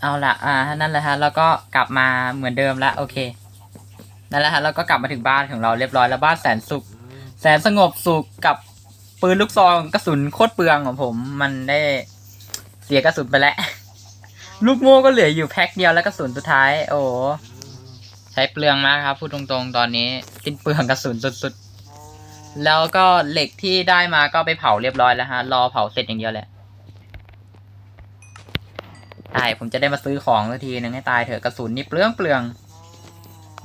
เอาละอ่านั่นแหละฮะแล้วก็กลับมาเหมือนเดิมแล้วโอเคนั่นแหละฮะแล้วก็กลับมาถึงบ้านของเราเรียบร้อยแล้วบ้านแสนสุข แสนสงบสุขกับปืนลูกซองกระสุนโคตรเปลืองของผม มันได้เสียกระสุนไปแล้ว ลูกโม่ก็เหลืออยู่แพ็คเดียวแล้วกระสุนสุดท้าย โอ้ใช้เปลืองมากครับพูดตรงๆ ตอนนี้สิ้นเปลืองกระสุนสุดๆ แล้วก็เหล็กที่ได้มาก็ไปเผาเรียบร้อยแล้วฮะรอเผาเสร็จอย่างเดียวแหละ ใช่ผมจะได้มาซื้อของสักทีนึงให้ตายเถอะกระสุนนี่เปลืองเปลือง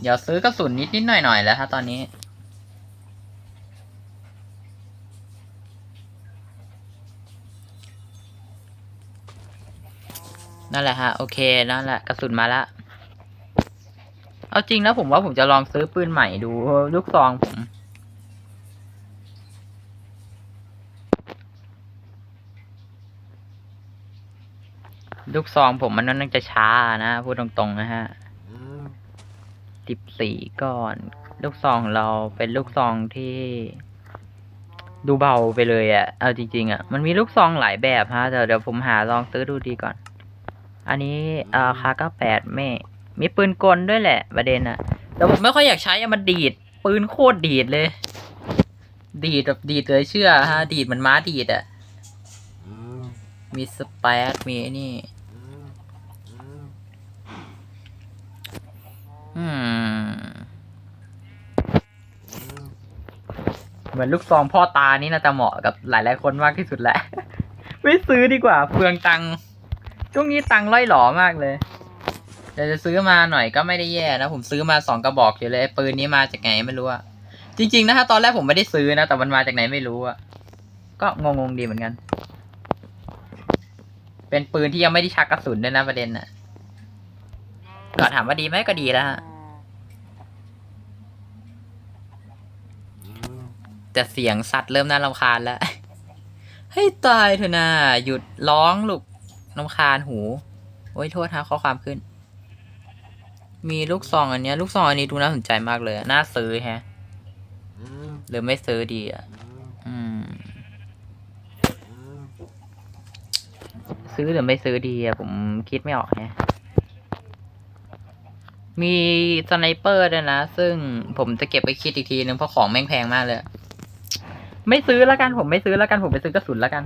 เดี๋ยวซื้อกระสุนนิดนิดหน่อยหน่อยแล้วฮะตอนนี้ นั่นแหละฮะ โอเคนั่นแหละกระสุนมาละเอาจริงแล้วผมว่าผมจะลองซื้อปืนใหม่ดูลูกซองผม ลูกซองผมมันน่าจะช้านะ พูดตรงๆนะฮะสิบสี่ก่อน ลูกซองของเราเป็นลูกซองที่ ดูเบาไปเลยอะ่ะ เอาจริง ๆอะ่ะ มันมีลูกซองหลายแบบฮะแต่เดี๋ยวผมหาลองซื้อดูดีก่อน อันนี้เอ่อคาก้าแปดไม่ มีปืนกลด้วยแหละ ประเด็นอะแต่ผมไม่ค่อยอยากใช้อะมันดีด ปืนโคตรดีดเลย ดีดแบบดีดเลยเชื่อฮะ ดีดเหมันม้าดีดอะ มีสเปซมีไอ้นี่ อืม เหมือนลูกซองพ่อตานี่น่าจะเหมาะกับหลายๆคนมากที่สุดแหละ ไม่ซื้อดีกว่าเปลืองตังค์ช่วงนี้ตังค์ล่อยหลอมากเลยเดี๋ยวจะซื้อมาหน่อยก็ไม่ได้แย่นะ ผมซื้อมาสองกระบอกอยู่เลยไอ้ปืนนี้มาจากไหนไม่รู้อะจริง ๆ นะฮะตอนแรกผมไม่ได้ซื้อนะ แต่มันมาจากไหนไม่รู้อะก็งงๆดีเหมือนกัน เป็นปืนที่ยังไม่ได้ชักกระสุนด้วยนะประเด็นน่ะก็ถามว่าดีไหมก็ดีแล้วฮะแต่เสียงสัตว์เริ่มน่ารำคาญแล้ว ให้ตายเถอะนะหยุดร้องลูกรำคาญหู โอ้ยโทษฮะข้อความขึ้น มีลูกซองอันเนี้ย ลูกซองอันนี้ดูน่าสนใจมากเลยอะน่าซื้อแฮะ หรือไม่ซื้อดีอะ อืม ซื้อหรือไม่ซื้อดีอะผมคิดไม่ออกแฮะมีสไนเปอร์ด้วยนะ ซึ่งผมจะเก็บไปคิดอีกทีนึงเพราะของแม่งแพงมากเลย ไม่ซื้อแล้วกันผมไม่ซื้อแล้วกันผมไปซื้อกระสุนแล้วกัน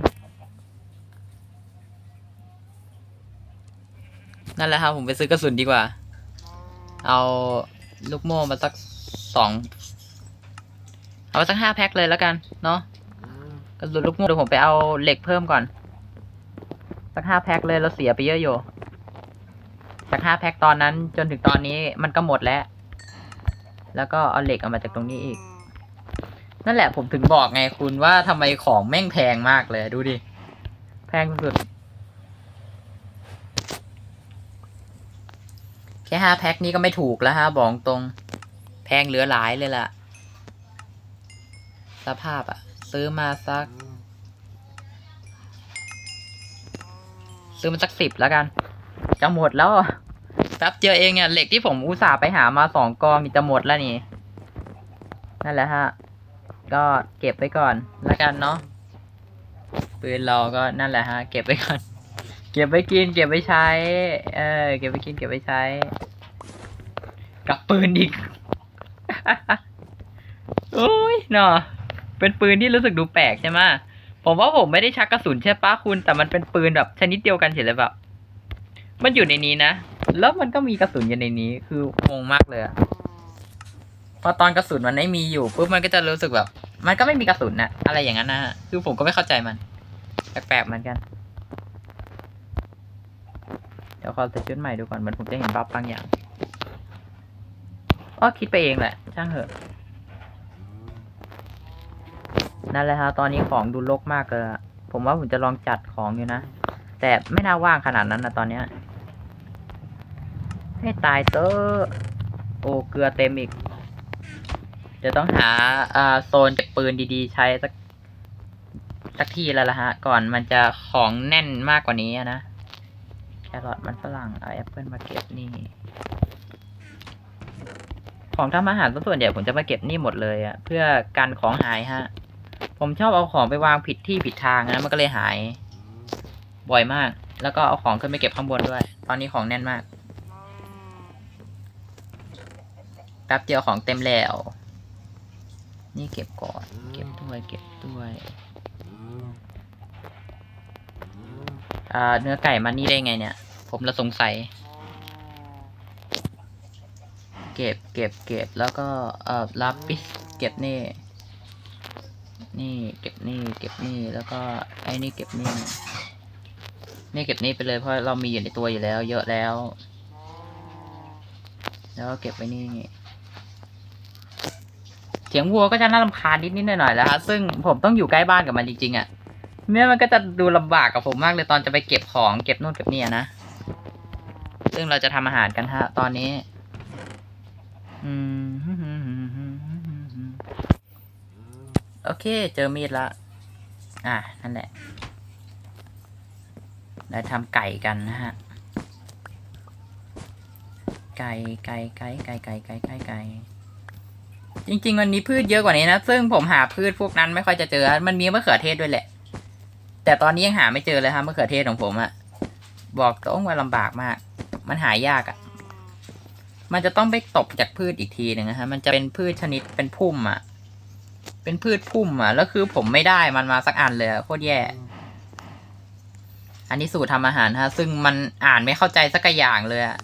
นั่นแหละครับผมไปซื้อกระสุนดีกว่า เอาลูกโม่มาสักสองเอามาสักห้าแพ็คเลยแล้วกัน เนาะกระสุนลูกโม่เดี๋ยวผมไปเอาเหล็กเพิ่มก่อน สักห้าแพ็คเลยเราเสียไปเยอะอยู่จากห้าแพ็คตอนนั้นจนถึงตอนนี้มันก็หมดแล้ว แล้วก็เอาเหล็กเอามาจากตรงนี้อีก นั่นแหละผมถึงบอกไงคุณว่าทำไมของแม่งแพงมากเลยดูดิ แพงสุดแค่ห้าแพ็คนี้ก็ไม่ถูกแล้วฮะบอกตรง แพงเหลือหลายเลยล่ะ สภาพอะซื้อมาสัก ซื้อมาสักสิบแล้วกัน จะหมดแล้วแป๊บเดียวเองเนี่ยเหล็กที่ผมอุตส่าห์ไปหามาสองกองมีจะหมดแล้วนี่ นั่นแหละฮะ ก็เก็บไว้ก่อนแล้วกันเนาะปืนเราก็นั่นแหละฮะ เก็บไว้ก่อน เก็บไว้กิน เก็บไว้ใช้ เออ เก็บไว้กิน เก็บไว้ใช้ กับปืนอีกโอ้ยเนาะเป็นปืนที่รู้สึกดูแปลกใช่ไหม ผมว่าผมไม่ได้ชักกระสุนใช่ปะคุณ แต่มันเป็นปืนแบบชนิดเดียวกันเฉยเลยแบบ มันอยู่ในนี้นะ แล้วมันก็มีกระสุนอยู่ในนี้ คืองงมากเลยอะพอตอนกระสุนมันไม่มีอยู่ปุ๊บมันก็จะรู้สึกแบบ มันก็ไม่มีกระสุนนะอะไรอย่างนั้นนะฮะคือผมก็ไม่เข้าใจมัน แปลกๆเหมือนกัน เดี๋ยวขอใส่ชุดใหม่ดูก่อนมือนผมจะเห็นบัฟบางอย่างอ๋อคิดไปเองแหละ ช่างเถอะ นั่นแหละฮะตอนนี้ของดูรกมากเลยผมว่าผมจะลองจัดของอยู่นะ แต่ไม่น่าว่างขนาดนั้นนะตอนเนี้ย ให้ตายเตอโอ้เกลือเต็มอีก เดี๋ยวต้องหาอ่าโซนเก็บปืนดีๆ ใช้สักสักทีแล้วล่ะฮะ ก่อนมันจะของแน่นมากกว่านี้นะแครอทมันฝรั่งเอาแอปเปิลมาเก็บนี่ ของทำอาหารส่วนใหญ่ผมจะมาเก็บนี่หมดเลยอะเพื่อกันของหายฮะ ผมชอบเอาของไปวางผิดที่ผิดทางนะมันก็เลยหาย บ่อยมาก แล้วก็เอาของขึ้นไปเก็บข้างบนด้วย ตอนนี้ของแน่นมากแป๊บเดียวของเต็มแล้ว นี่เก็บก่อน เก็บด้วยเก็บด้วยอ่าเนื้อไก่มานี่ได้ไงเนี่ย ผมละสงสัย เก็บเก็บเก็บแล้วก็เอ่อลับปิสเก็บนี่ นี่เก็บนี่เก็บนี่แล้วก็ไอ้นี่เก็บนี่นี่เก็บนี่ไปเลยเพราะเรามีอยู่ในตัวอยู่แล้ว เยอะแล้ว แล้วก็เก็บไว้นี่เสียงวัวก็จะน่ารำคาญนิดนิดหน่อยหน่อยๆแล้วฮะซึ่งผมต้องอยู่ใกล้บ้านกับมันจริงๆอะ่ะเนี่ยมันก็จะดูลำบากกับผมมากเลยตอนจะไปเก็บของเก็บนู่นเก็บนี่นะซึ่งเราจะทำอาหารกันฮะ ตอนนี้ อืม โอเค เจอมีดละ อะ นั่นแหละเราทำไก่กันนะฮะ ไก่ ไก่ ไก่ ไก่ ไก่ ไก่ ไก่ ไก่ จริงๆมันมีพืชเยอะกว่านี้นะ ซึ่งผมหาพืชพวกนั้นไม่ค่อยจะเจอ มันมีมะเขือเทศด้วยแหละ แต่ตอนนี้ยังหาไม่เจอเลยครับมะเขือเทศของผมอะบอกตรงว่าลำบากมาก มันหายากอะมันจะต้องไปตบจากพืชอีกทีหนึ่งนะฮะ มันจะเป็นพืชชนิดเป็นพุ่มอะ เป็นพืชพุ่มอะแล้วคือผมไม่ได้มันมาสักอันเลยอะโคตรแย่ อันนี้สูตรทำอาหารฮะ ซึ่งมันอ่านไม่เข้าใจสักอย่างเลยอะ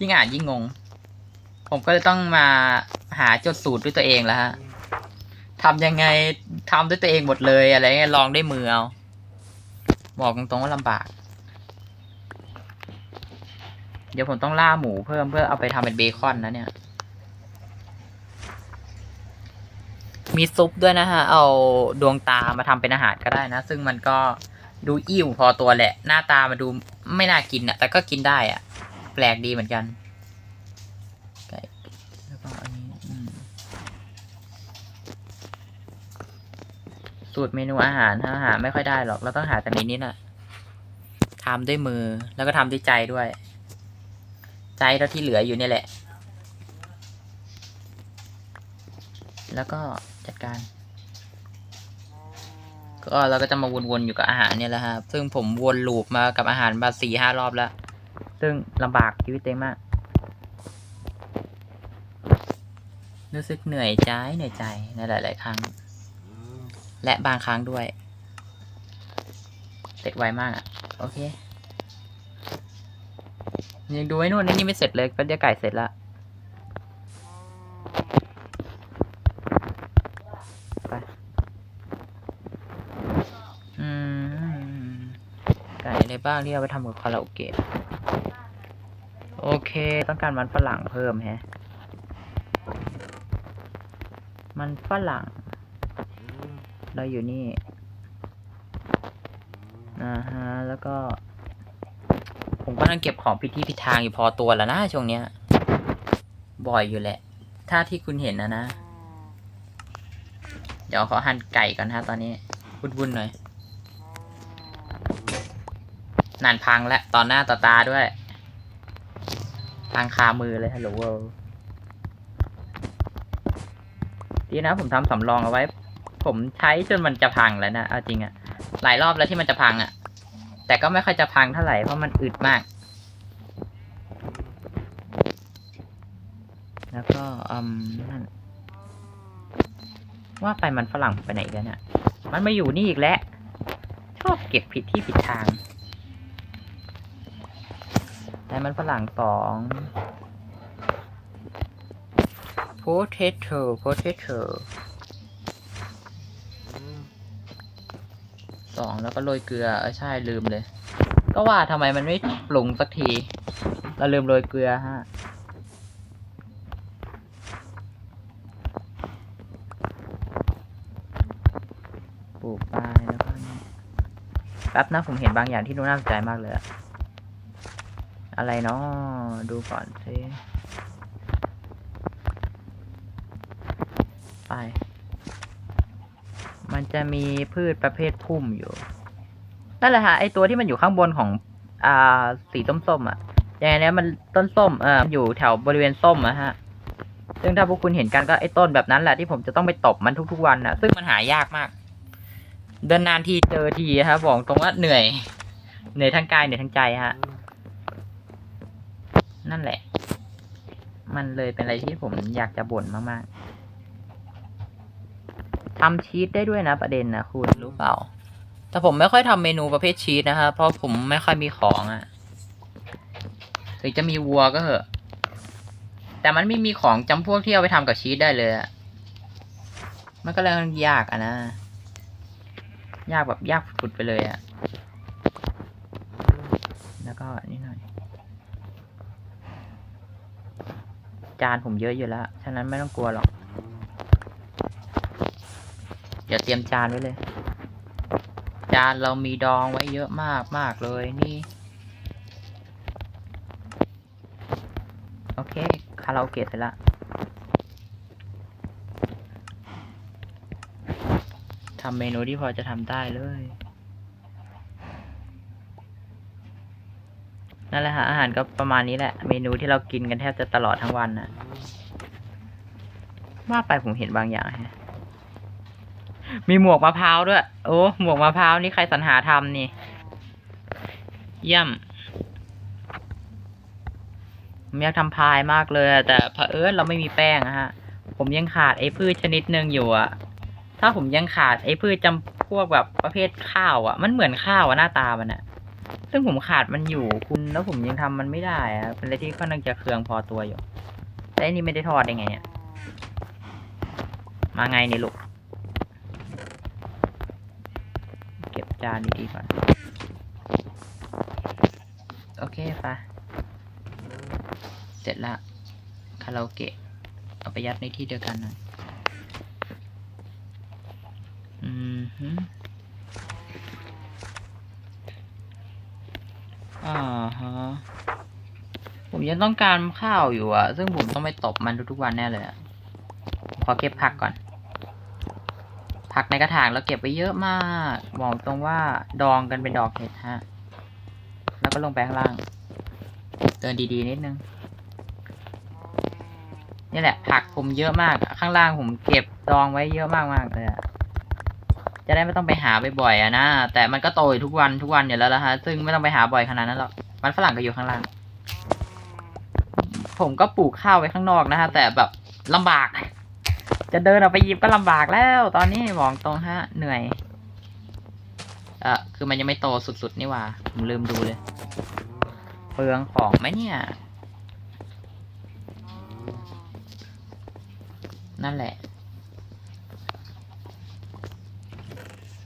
ยิ่งอ่านยิ่งงง ผมก็เลยต้องมาหาจดสูตรด้วยตัวเองแล้วฮะทำยังไงทำด้วยตัวเองหมดเลยอะไรเงี้ยลองด้วยมือเอาบอกตรงๆว่าลำบาก เดี๋ยวผมต้องล่าหมูเพิ่มเพื่อเอาไปทำเป็นเบคอนนะเนี่ย มีซุปด้วยนะฮะ เอาดวงตามาทำเป็นอาหารก็ได้นะ ซึ่งมันก็ดูอิ่วพอตัวแหละ หน้าตามาดูไม่น่ากินอะแต่ก็กินได้อะแปลกดีเหมือนกันแล้วก็อันนี้สูตรเมนูอาหารถ้าหาไม่ค่อยได้หรอก เราต้องหาแต่ในนี้น่ะทำด้วยมือแล้วก็ทำด้วยใจด้วย ใจเราที่เหลืออยู่เนี่ยแหละ แล้วก็ จัดการ ก็เราก็จะมาวนๆอยู่กับอาหารเนี่ยแหละครับซึ่งผมวนลูปมากับอาหารมาสี่ห้ารอบแล้ว ซึ่งลำบากชีวิตเต็มาก รู้สึกเหนื่อยใจเหนื่อยใจในหลาย ๆ ครั้ง และบางครั้งด้วยเสร็จไวมากอะ โอเคยังดูไอ้นู่นนี่ไม่เสร็จเลยก็จะไก่เสร็จและไป อืม ไก่ อะไรบ้างที่เอาไปทำกับคาราโอเกะโอเค ต้องการมันฝรั่งเพิ่มแฮะ มันฝรั่ง เราอยู่นี่นะฮะ แล้วก็ ผมก็นั่งเก็บของผิดที่ผิทางอยู่พอตัวแล้วนะช่วงเนี้ย บ่อยอยู่แหละ ถ้าที่คุณเห็นนะนะ เดี๋ยวขอหั่นไก่ก่อนฮะตอนนี้วุ่นๆหน่อย นานพังแล้วตอนหน้าต่อตาด้วย พังคามือเลยฮัลโหลด์ดีนะผมทำสำรองเอาไว้ ผมใช้จนมันจะพังแล้วนะเอาจริงอะหลายรอบแล้วที่มันจะพังอะแต่ก็ไม่ค่อยจะพังเท่าไหร่เพราะมันอึดมาก แล้วก็อืมนั่นว่าไปมันฝรั่งไปไหนกันเนี่ย มันมาอยู่นี่อีกแล้ว ชอบเก็บผิดที่ผิดทาง แต่มันฝรั่งสอง potato potato สองแล้วก็โรยเกลือเออใช่ลืมเลย ก็ว่าทำไมมันไม่ปรุงสักที เราลืมโรยเกลือฮะปลูกไปแล้วก็นี่แป๊บนะผมเห็นบางอย่างที่ดูน่าสนใจมากเลยอะ อะไรเนาะดูก่อนสิไป มันจะมีพืชประเภทพุ่มอยู่ นั่นแหละฮะไอตัวที่มันอยู่ข้างบนของ อ่า สีส้มๆอะอย่างนี้มันต้นส้ม เอออยู่แถวบริเวณส้มอะฮะ ซึ่งถ้าพวกคุณเห็นกันก็ไอต้นแบบนั้นแหละที่ผมจะต้องไปตบมันทุกๆวันนะซึ่งมันหายากมาก เดินนานทีเจอทีครับบอกตรงว่าเหนื่อย เหนื่อยทั้งกายเหนื่อยทั้งใจฮะ นั่นแหละ มันเลยเป็นอะไรที่ผมอยากจะบ่นมากๆทำชีสได้ด้วยนะประเด็นนะคุณรู้เปล่า แต่ผมไม่ค่อยทำเมนูประเภทชีสนะครับเพราะผมไม่ค่อยมีของอะ่ะถึงจะมีวัวก็เหอะ แต่มันไม่มีของจำพวกที่เอาไปทำกับชีสได้เลยอะมันก็เลยยากอะนะ ยากแบบยากฝุดๆไปเลยอะแล้วก็นี่หน่อย จานผมเยอะอยู่แล้ว ฉะนั้นไม่ต้องกลัวหรอก เดี๋ยวเตรียมจานไว้เลย จานเรามีดองไว้เยอะมากมากเลยนี่ โอเค คาราโอเกะเสร็จละทำเมนูที่พอจะทำได้เลย นั่นแหละฮะอาหารก็ประมาณนี้แหละ เมนูที่เรากินกันแทบจะตลอดทั้งวันนะว่าไปผมเห็นบางอย่างฮะมีหมวกมะพร้าวด้วย โอ้หมวกมะพร้าวนี่ใครสรรหาทำนี่เยี่ยมผมอยากทำพายมากเลย แต่เผอิญเราไม่มีแป้งอะฮะ ผมยังขาดไอ้พืชชนิดหนึ่งอยู่อะถ้าผมยังขาดไอ้พืชจำพวกแบบประเภทข้าวอะมันเหมือนข้าวอะหน้าตามันอะ ซึ่งผมขาดมันอยู่คุณแล้วผมยังทำมันไม่ได้อะเป็นอะไรที่ค่อนข้างจะเคืองพอตัวอยู่ แต่อันนี้ไม่ได้ทอดได้ไงอะมาไงเนี่ยลูก เก็บจานดีๆก่อน โอเคปะเสร็จละคาราโอเกะ เอาไปยัดในที่เดียวกันหน่อย อืมฮึ อ่าฮะ ผมยังต้องการข้าวอยู่อะซึ่งผมต้องไปตบมันทุกๆวันแน่เลยอะขอเก็บผักก่อน ผักในกระถางเราเก็บไปเยอะมาก บอกตรงว่าดองกันเป็นดอกเห็ดฮะ แล้วก็ลงไปข้างล่างเดินดีๆนิดนึง นี่แหละ ผักผมเยอะมาก ข้างล่างผมเก็บดองไว้เยอะมากมากๆเลยอะ จะได้ไม่ต้องไปหาบ่อยๆอะนะ แต่มันก็โตอยู่ทุกวันทุกวันอยู่แล้วละฮะ ซึ่งไม่ต้องไปหาบ่อยขนาดนั้นหรอก มันฝรั่งก็อยู่ข้างล่าง ผมก็ปลูกข้าวไว้ข้างนอกนะฮะ แต่แบบลำบาก จะเดินออกไปหยิบก็ลำบากแล้ว ตอนนี้บอกตรงฮะ เหนื่อยเออคือมันยังไม่โตสุดๆนี่ว่า ผมลืมดูเลย เปลืองของไหมเนี่ย นั่นแหละ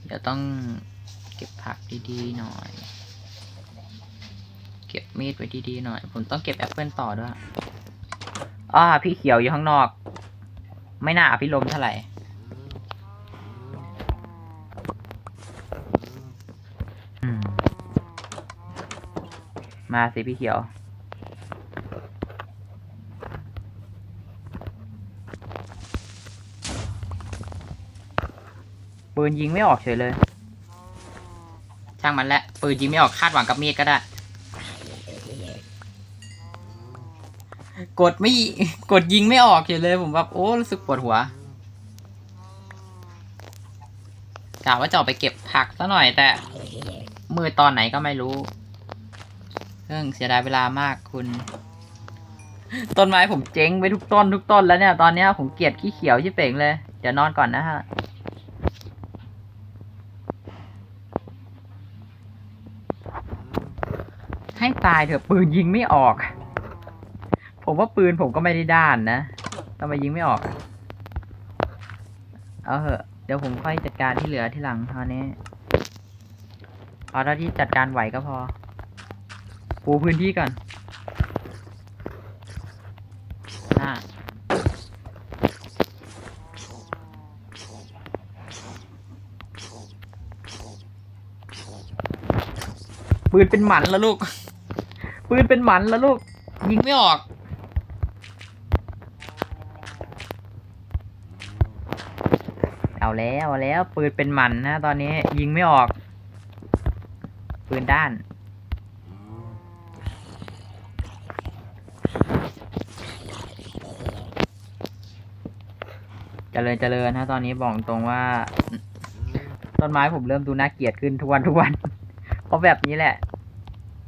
เดี๋ยวต้องเก็บผักดีๆหน่อย เก็บมีดไว้ดีๆหน่อย ผมต้องเก็บแอปเปิลต่อด้วยอ่าพี่เขียวอยู่ข้างนอก ไม่น่าอภิรมเท่าไหร่มาสิพี่เขียว ปืนยิงไม่ออกเฉยเลย ช่างมันแหละ ปืนยิงไม่ออกคาดหวังกับมีดก็ได้ กดไม่กดยิงไม่ออกเฉยเลยผมแบบโอ้รู้สึกปวดหัวกะว่าจะออกไปเก็บผักซะหน่อยแต่ มือตอนไหนก็ไม่รู้เรื่องเสียดายเวลามากคุณ ต้นไม้ผมเจ๊งไปทุกต้นทุกต้นแล้วเนี่ย ตอนเนี้ยผมเกลียดขี้เขียวชิบเป่งเลย เดี๋ยวนอนก่อนนะฮะ ให้ตายเถอะปืนยิงไม่ออก ผมว่าปืนผมก็ไม่ได้ด้านนะทำไมยิงไม่ออกเอาเหอะเดี๋ยวผมค่อยจัดการที่เหลือที่หลังตอนนี้เอาเท่าที่จัดการไหวก็พอ ปูพื้นที่ก่อนอ่าปืนเป็นหมันแล้วลูก ปืนเป็นหมันแล้วลูก ยิงไม่ออก เอาแล้วเอาแล้ว ปืนเป็นหมันนะตอนนี้ยิงไม่ออก ปืนด้าน เจริญเจริญนะตอนนี้บอกตรงว่า ต้นไม้ผมเริ่มดูน่าเกลียดขึ้นทุกวันทุกวัน เพราะแบบนี้แหละ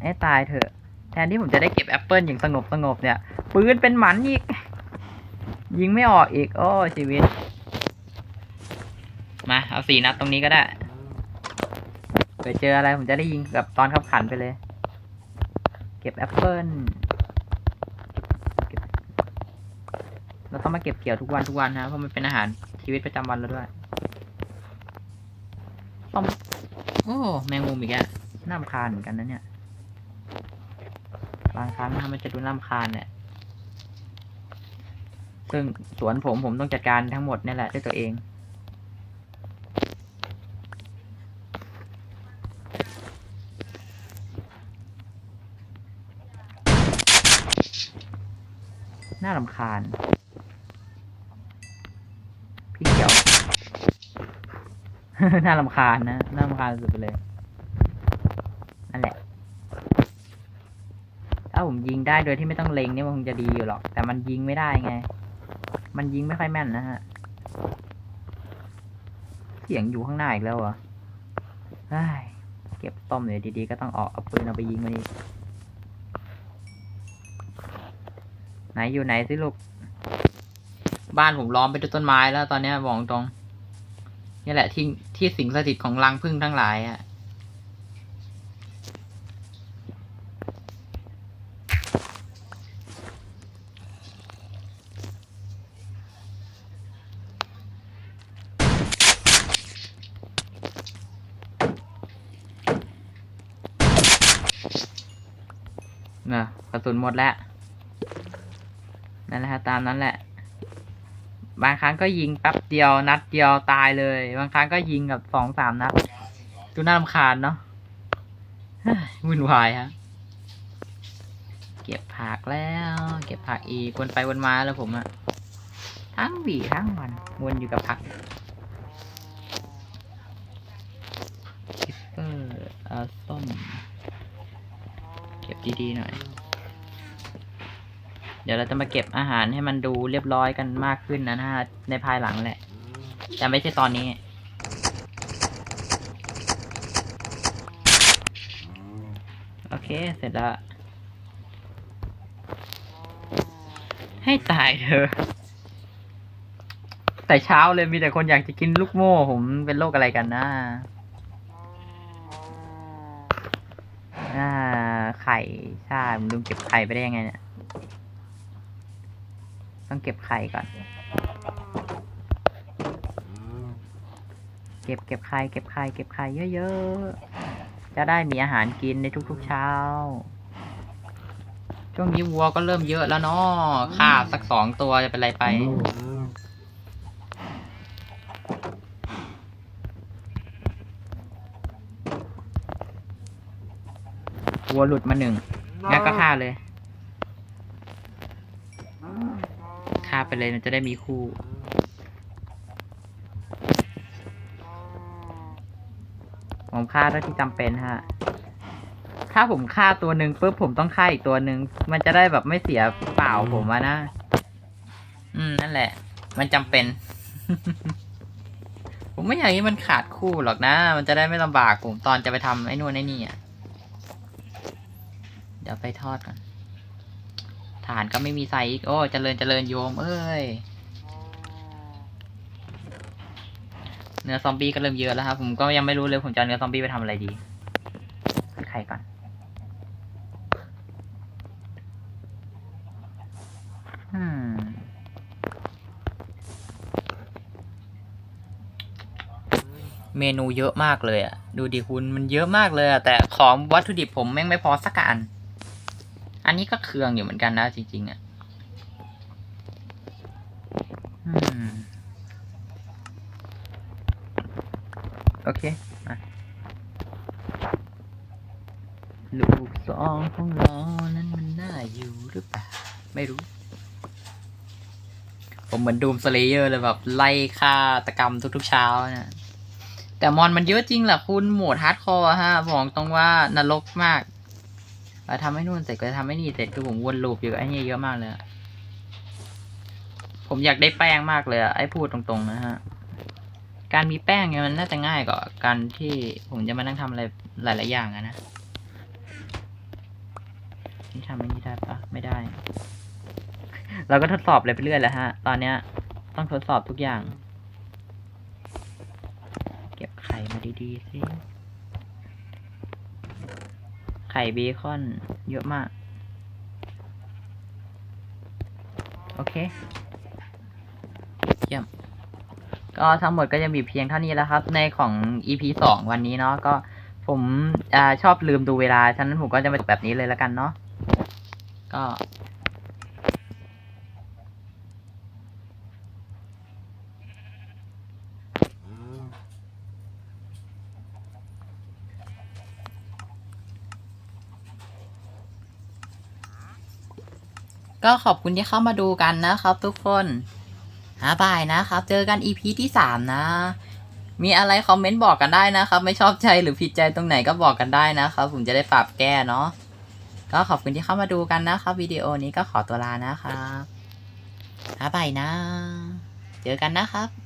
ให้ตายเถอะ แทนที่ผมจะได้เก็บแอปเปิลอย่างสงบสงบเนี่ย ปืนเป็นหมันอีก ยิงไม่ออกอีก โอ้ชีวิต มา เอาสี่นัดตรงนี้ก็ได้ไปเจออะไรผมจะได้ยิงแบบตอนขับขันไปเลย เก็บแอปเปิลเราต้องมาเก็บเกี่ยวทุกวันทุกวันนะเพราะมันเป็นอาหารชีวิตประจำวันเราด้วยต้องโอ้ แมงมุมอีกแล้วน่ารำคาญเหมือนกันนะเนี่ย บางครั้งนะมันจะดูน่ารำคาญเนี่ยซึ่งสวนผมผมต้องจัดการทั้งหมดนี่แหละด้วยตัวเองน่ารำคาญ พี่เขียว น่ารำคาญนะ น่ารำคาญสุดไปเลย นั่นแหละ ถ้าผมยิงได้โดยที่ไม่ต้องเล็งเนี่ยมันคงจะดีอยู่หรอก แต่มันยิงไม่ได้ไง มันยิงไม่ค่อยแม่นนะฮะ เสียงอยู่ข้างหน้าอีกแล้วเหรอเฮ้ยเก็บต้มเลยดีๆก็ต้องออกเอาปืนเอาไปยิงมันอีกไหนอยู่ไหนสิลูก บ้านผมล้อมไปด้วยต้นไม้แล้วตอนนี้บอกตรง นี่แหละที่ที่สิงสถิตของรังพึ่งทั้งหลายอะ นะกระสุนหมดแล้วนั่นแหละตามนั้นแหละ บางครั้งก็ยิงแป๊บเดียวนัดเดียวตายเลย บางครั้งก็ยิงกับสองสามนัดดูน่ารำคาญเนาะวุ่นวายฮะเก็บผักแล้ว เก็บผักอีกวนไปวนมาแล้วผมอะทั้งวีทั้งวันวนอยู่กับผักคิปเปอร์เอาส้ม เก็บ ดีๆหน่อย เดี๋ยวเราจะมาเก็บอาหารให้มันดูเรียบร้อยกันมากขึ้นนะฮะในภายหลังแหละ แต่ไม่ใช่ตอนนี้ โอเค เสร็จแล้ว ให้ตายเถอะแต่เช้าเลยมีแต่คนอยากจะกินลูกโม่ผมเป็นโรคอะไรกันนะอ่า ไข่ใช่ผมลืมเก็บไข่ไปได้ยังไงเนี่ย ต้องเก็บไข่ก่อน เก็บเก็บไข่เก็บไข่เก็บไข่เยอะๆ จะได้มีอาหารกินในทุกๆเช้า ช่วงนี้วัวก็เริ่มเยอะแล้วเนาะฆ่าสักสองตัวจะเป็นไรไป วัวหลุดมาหนึ่งงั้นก็ฆ่าเลยฆ่าไปเลยมันจะได้มีคู่ ผมฆ่าเท่าที่จำเป็นฮะ ถ้าผมฆ่าตัวหนึ่งปุ๊บผมต้องฆ่าอีกตัวหนึ่ง มันจะได้แบบไม่เสียเปล่าผมอะนะ อืมนั่นแหละ มันจำเป็น ผมไม่อยากให้มันขาดคู่หรอกนะ มันจะได้ไม่ลำบากผมตอนจะไปทำไอ้นู่นไอ้นี่อะ เดี๋ยวไปทอดก่อนฐานก็ไม่มีใส่อีก โอ้เจริญเจริญโยม เอ้ย เนื้อซอมบี้ก็เริ่มเยอะแล้วครับ ผมก็ยังไม่รู้เลย ผมจะเอาเนื้อซอมบี้ไปทำอะไรดีใครก่อนอืมเมนูเยอะมากเลยอะดูดิคุณมันเยอะมากเลยอะแต่ของวัตถุดิบผมแม่งไม่พอสักอัน อันนี้ก็เคืองอยู่เหมือนกันนะจริง ๆอะโอเค มาลูกสองของเรานั้นมันน่าอยู่หรือเปล่า ไม่รู้ ผมเหมือนดูมสเลเยอร์เลยแบบ ไล่ฆ่าตกรรมทุกๆเช้านะแต่มอนมันเยอะจริงแหละคุณโหมดฮาร์ดคอร์ฮะบอกตรงว่านรกมาก เราทำให้นู่นเสร็จก็จะทำให้นี่เสร็จคือผมวนลูปอยู่ไอ้นี่เยอะมากเลย ผมอยากได้แป้งมากเลยไอ้พูดตรงๆนะฮะ การมีแป้งเนี่ยมันน่าจะง่ายกว่าการที่ผมจะมานั่งทำอะไรหลาย ๆ อย่างอะนะนี่ทำอันนี้ได้ปะไม่ได้ เราก็ทดสอบเลยไปเรื่อยแหละฮะ ตอนเนี้ย ต้องทดสอบทุกอย่าง เก็บไข่มาดี ๆ สิ ไข่เบคอน เยอะมาก โอเคเยี่ยมก็ทั้งหมดก็จะมีเพียงเท่านี้แล้วครับ ในของ EP สองวันนี้เนาะก็ผมอชอบลืมดูเวลา ฉะนั้นผมก็จะมาแบบนี้เลยแล้วกันเนาะก็ ก็ขอบคุณที่เข้ามาดูกันนะครับทุกคนหาบายนะครับ เจอกัน EP ที่สามนะ มีอะไรคอมเมนต์บอกกันได้นะครับ ไม่ชอบใจหรือผิดใจตรงไหนก็บอกกันได้นะครับ ผมจะได้ปรับแก้เนาะก็ขอบคุณที่เข้ามาดูกันนะครับวิดีโอนี้ก็ขอตัวลานะครับหาบายนะ เจอกันนะครับ